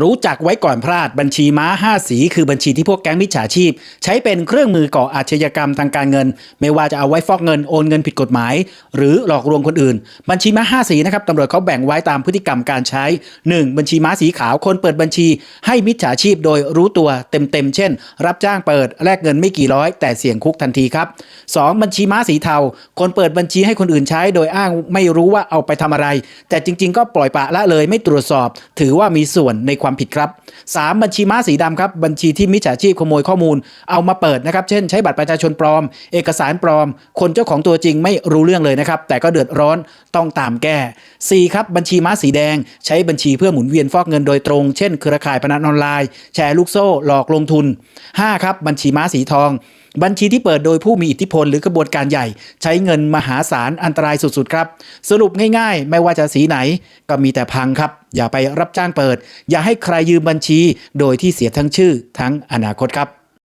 รู้จักไว้ก่อนพลาดบัญชีม้า 5 สีคือบัญชีที่พวกแก๊งมิจฉาชีพ ใช้เป็นเครื่องมือก่ออาชญากรรมทางการเงิน ไม่ว่าจะเอาไว้ฟอกเงินโอนเงินผิดกฎหมาย หรือหลอกลวงคนอื่น บัญชีม้า 5 สีนะครับตำรวจเขาแบ่งไว้ตามพฤติกรรมการใช้ 1. บัญชีม้าสีขาวคนเปิดบัญชี ให้มิจฉาชีพโดยรู้ตัวเต็มๆเช่น รับจ้างเปิดแลกเงินไม่กี่ร้อย แต่เสี่ยงคุกทันทีครับ 2. บัญชีม้าสีเทาคนเปิดบัญชีให้คนอื่นใช้ โดยอ้างไม่รู้ว่าเอาไปทำอะไร แต่จริง ๆ ก็ปล่อยปะละเลยไม่ตรวจสอบ ถือว่ามีส่วนในความผิดครับ 3. บัญชีม้าสีดำครับบัญชีที่มิจฉาชีพขโมยข้อมูล เอามาเปิดนะครับ เช่นใช้บัตรประชาชนปลอม เอกสารปลอม คนเจ้าของตัวจริงไม่รู้เรื่องเลยนะครับ แต่ก็เดือดร้อนต้องตามแก้ 4. ครับบัญชีม้าสีแดง ใช้บัญชีเพื่อหมุนเวียนฟอกเงินโดยตรง เช่นเครือข่ายพนันออนไลน์ แชร์ลูกโซ่หลอกลงทุน 5. ครับบัญชีม้าสีทองบัญชีที่เปิดโดยผู้มีอิทธิพลหรือกระบวนการใหญ่ ใช้เงินมหาศาลอันตรายสุดๆครับ สรุปง่ายๆ ไม่ว่าจะสีไหนก็มีแต่พังครับ อย่าไปรับจ้างเปิด อย่าให้ใครยืมบัญชี โดยที่เสียทั้งชื่อทั้งอนาคตครับ